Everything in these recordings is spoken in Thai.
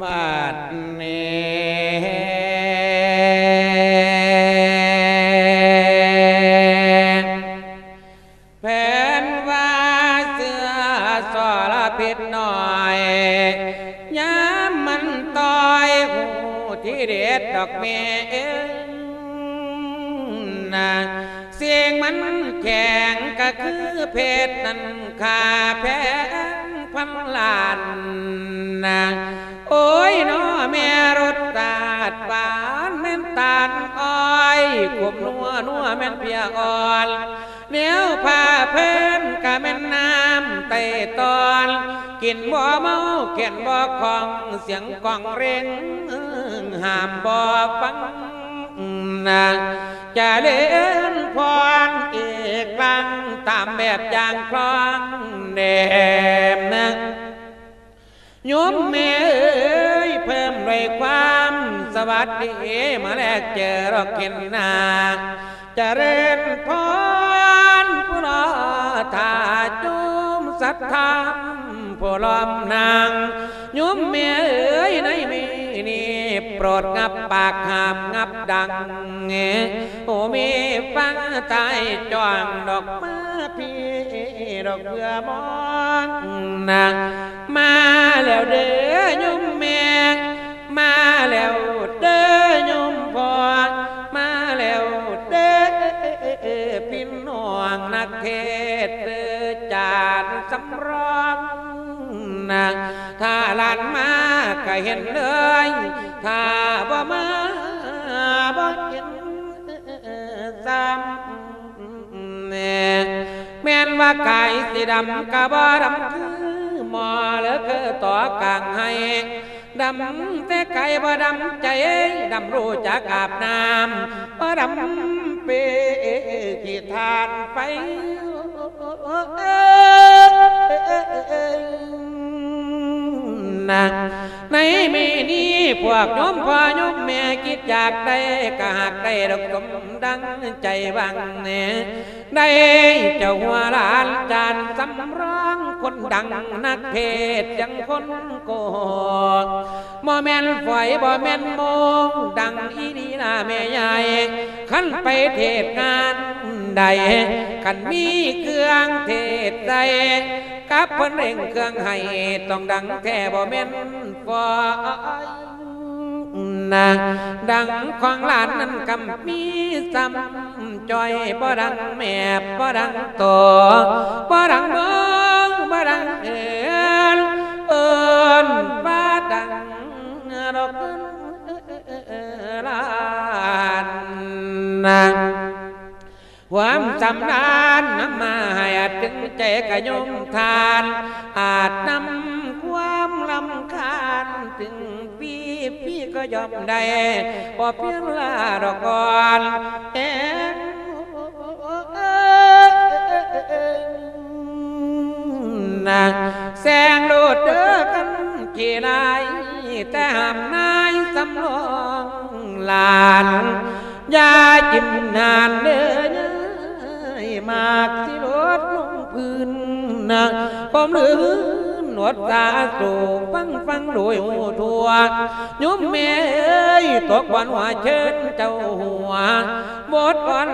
บัดนี้แผนว่าเสือสอละพิษหน่อยย้ำมันต่อยหูที่เด็ดดอกเมนะเสียงมันแข็งก็คือเพชรนั้นขาแพงพันล้านนะ โอ้ยน้อแม่รถตาดบานแม่นตาลอ้อยขวบนัวนัวแม่นเพียอ่อนเนี้ยวผ้าเพิ่นกะแม่นน้ำไต่ตอน กินบ่เมาเขียนบ่ของเสียงกองเร่งห้ามบ่ฟังนะจะเล่นพรอีกครั้งตามแบบอย่างคลองเดมนะ โยมแม่เอ้ยเพิ่มด้วยความสวัสดีมาแลกเจอรอกเข็นนาจะเริญพรผู้รอทาจุมสัทธามผู้ล้อมนางโยมแม่เอ้ยในมีนี่โปรดงับปากหามงับดังเงโอมีฟังตายจวงดอกมาพี่ดอกเบื่อมองนางมา แล้วเด้อโยมแม่มาแล้วเด้อโยมพ่อมาแล้วเด้อพี่น้องนักเทศเด้อจานสำรองนะถ้าหลานมาก็เห็นเลยถ้าบ่มาบ่เห็นซ้ำแน่แม่นว่ากายสีดำกะบ่ดำคือ มอเลือคือต่อกลางให้ดำแต่ไก่บ่ดำใจดำรู้จักอาบน้ำบ่ดำเปขี้ทานไฟนะในเมนี้พวกโยมพ่อโยมแม่คิดอยากได้ก็หากได้ดอกสมดังใจบังเนี่ยได้เจ้าหัวหลานจานสำรองคน ดังนักเทศยังคนโกหกบ่แม่นฝอยบ่แม่นโมงดังอีนีนาแม่ใหญ่ขันไปเทศงานใดขันมีเครื่องเทศใดกับเพิ่นเร่งเครื่องให้ต้องดังแท้บ่แม่นฝอยนะดังของหลานนั้นกำมีซ้ำจอยบ่ดังแม่บ่ดังโตบ่ กยมทาน อาจนำความลำคาญถึงพี่พี่ก็ยอมได้พอเพียงลาดอกก่อนเองนะแสงโลดเด้อกันขี่ลายแต่หามนายสำรองลานยาจิมนานเด้อมากที่รถล พื้นนะความลืนหนวดตาสูงฟังฟังโดยหูทั่วยุ้มเมยตกวันหัวเชิญเจ้าหัวบดวัน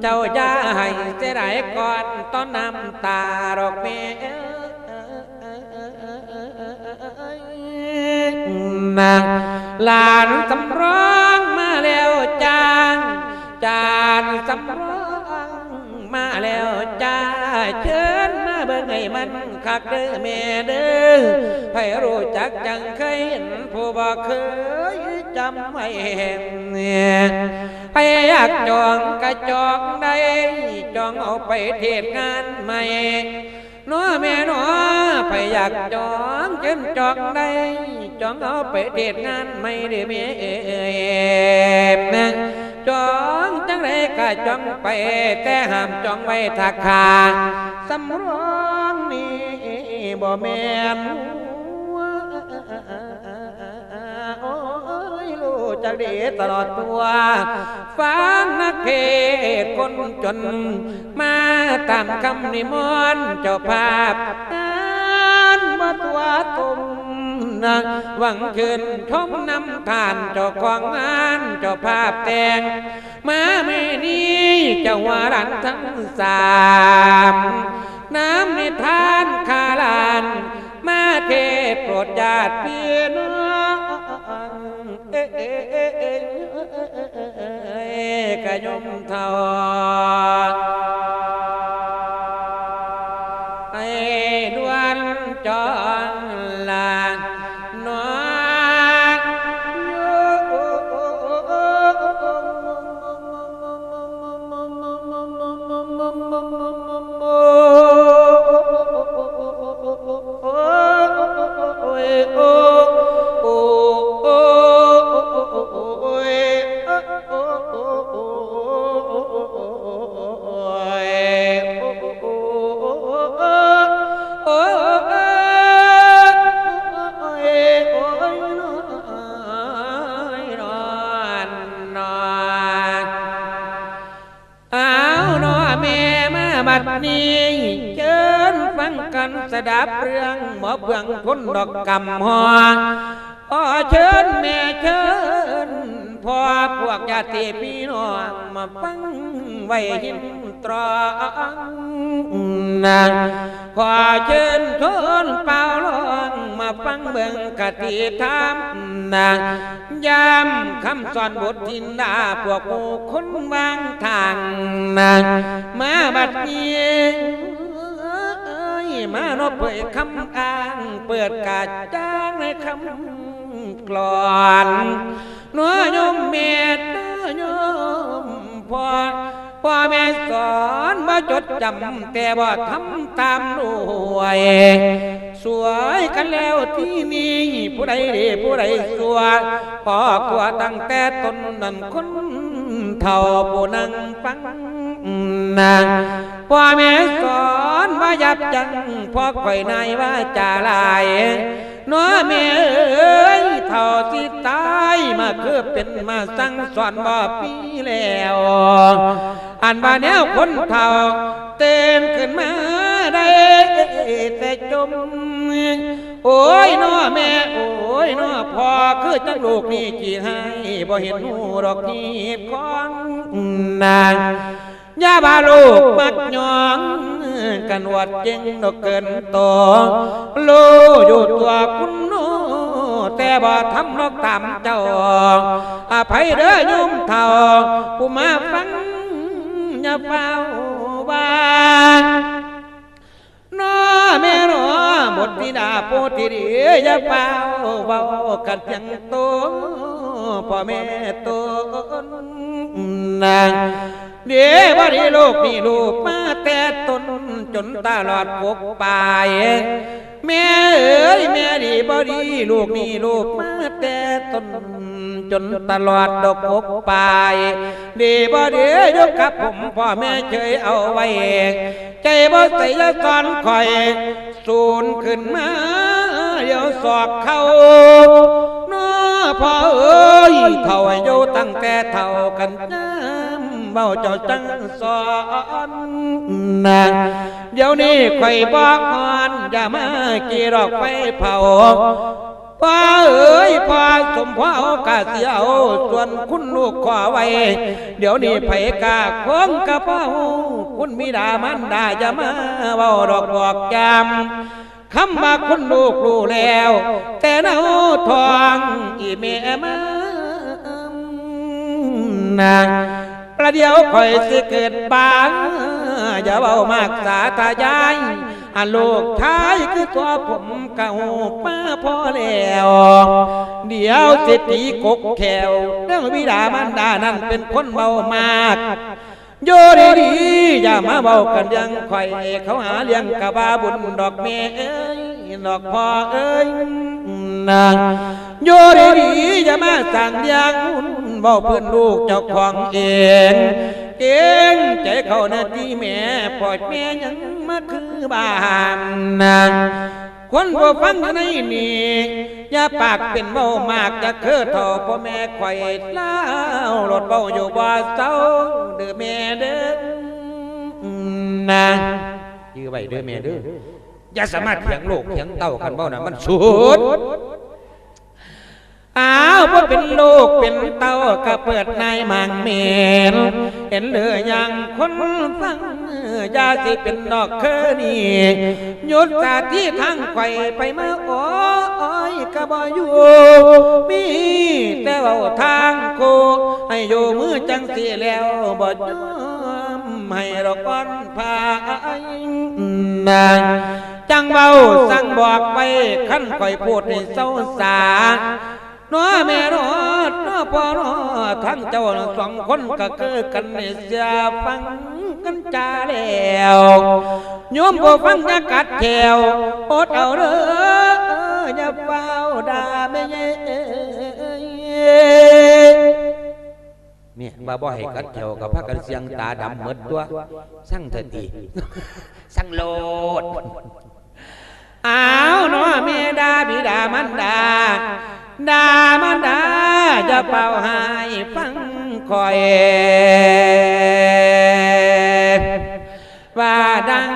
เจ้าย่าให้เสียดายก่อนต้อนน้ำตาดอกเมนางหลานสำร้องมาแล้วจางจานสำรอง แล้วจ้าเชิญมาเบิ่งให้มันคักเด้อแม่เด้อให้รู้จักจังเคยเห็นผู้บ่เคยจำไม่เห็นเนี่ยไปอยากจองกระจองได้จองเอาไปเทศงานใหม่น้อแม่น้อไปอยากจองเชิญจองได้จองเอาไปเทศงานไม่ได้แม่เอ๋ยนะ จองจังไรก็จองไป แต่ห้ามจองไว้ทักขาสำรองนี่บ่แม่นโอ้ยรู้จักดีตลอดตัวฟังนักเทศคนจน มาตามคำนิมนต์เจ้าภาพ นะหวังคืนชมนำทานเจ้าของงานเจ้าภาพแต่ง มาไม่นี้เจ้าวารันทั้งสามน้ำในทานคาลาน มาเทโปรดญาติพี่น้องเอ้ยเอ้ยเอ้ยเอ้ยเอ้ยกะยมเทาไอ้ดวนจอ ฟันสดับเรื่องหมอเบืองพ้นดอกกำหอขอเชิญแม่เชิญพ่อพวกญาติพี่น้องมาฟังไว้หินตรองนะขอเชิญชนเป่าลองมาฟังเบิ่งกติธรรมนะยามคำสอนบททินดาพวกผู้คนวางทางนะมาบัดนี้ มานบเผยคำอ้าง เปิดกาจ้างในคำกลอนนัวยมเมตนัวยมพอพ่อแม่สอนมาจดจำแต่บ่ทำตามด้วย สวยกันแล้วที่นี่ผู้ใดดีผู้ใดสัวพอกลัวตั้งแต่ตนนั้นคนเท่าผู้นั่งฟังนะ พ่อแม่สอนว่ายับยั้งพ่อข่อยนายว่าจะลายน้อแม่เอ้ยเท่าที่ตายมาคือเป็นมาสั่งสอนบ่ปีแล้วอันว่าแนวคนเท่าเต้นขึ้นมาได้แต่จมโอ้ยน้อแม่โอ้ยน้อพ่อคือจังลูกนี่กี่ให้บ่เห็นหูดอกนีบของนาง ยาบาลูกมักยองกันวัดเจงดอกเกินโตลูอยู่ตัวคุณโนแต่บ่ทำนกตามเจ้าอภัยเด้อโยมเท่าผู้มาฟังอย่าเฝ้าบ้านน้อแม่น้อบทธิดาโพธิเดียอย่าเฝ้าเบากันยังโตพ่อแม่โตนาง เดี๋ยวบ่ได้ลูกนี่ลูกมาแต่ตนจนตลอดปกปายแม่เอ๋ยแม่ดีบ่ดีลูกนี่ลูกมาแต่ตนจนตลอดดอกปกปายดีบ่ดียกกับผมพ่อแม่เคยเอาไว้ ใจบ่ใส่ละตอนคอย สูนขึ้นมาเดี๋ยวสอกเข้าน้อพ่อเอ้ยเท่าอายุตั้งแต่เท่ากันน้ำ เบาเจ้าจังสอนนะเดี๋ยวนี้ข่อยบอกอ่อนอย่ามากี่ดอกไฟเผาพ่อเอ๋ยพ่อสมพ่อเอากาเสียเอาส่วนคุณลูกขอไว้ เดี๋ยวนี้ไผกาคงกระเป๋าคุณมิดามันดาจะมาเว้าดอกบอกจำคำมาคุณลูกรู้แล้ว แต่เนาทองอีเมมานา ประเดี๋ยวคอยสิเกิดบางอย่าเบามากสาธยายอันลูกชายคือตัวผมเก่าป้าพอแล้วเดี๋ยวสิตีกกแขวเรื่องวิดามันดานั่นเป็นคนเบามากโยดีดีๆอย่ามาเบากันยังคอยเขาหาเลี้ยงกะบาบุญดอกเมเอ้ยดอกพ่อเอ้ยนะโยดีดีๆอย่ามาสั่งเลี้ยง เบาเพื่อนลูกเจ้าของเอง เก่งใจเขาหน้าที่แม่ปล่อยแม่ยังมาคือบ้านนะคนบ่ฟังในนี่อย่าปากเป็นเบามากจะเคือเท่าพ่อแม่ไข่เล่ารถเบาอยู่บ่เศร้าเด้อแม่เด้อนะยื้อไว้เด้อแม่เด้ออย่าสามารถเถียงโลกเถียงเต้ากันเบ้านะมันสุด อ้าวพอเป็นลูกเป็นเต้าก็เปิดนายมังเมนเห็นเหลือยังคนฟังอยาสิเป็นดอกเคอนี่หยุดสาที่ทางไข่ไปมาโอ้ยก็บ่อยู่มีแต่เว่าทางโคให้อยู่มือจังสีแล้วบ่ยอมให้เราก้อนพายนางจังเบาสั่งบอกไปขั้นคอยพูดให้เศร้าสา น้อแม่รอดน้อพ่อรอดทั้งเจ้าสองคนก็เกิดกันในเสียฟังกันจาแล้วโยมบ่ฟังจะกัดแถวอดเอาเด้ออย่าเฝ้าด่าแม่เย่เนี่ยบ่บ่ให้กัดแถวกับพากันเสียงตาดำหมดตัวสั่งเถิดดีสั่งโลดอ้าวเนาะแม่ดาบิดามันดา ดามาดาจะเป่าหายฟังคอย ว่าดัง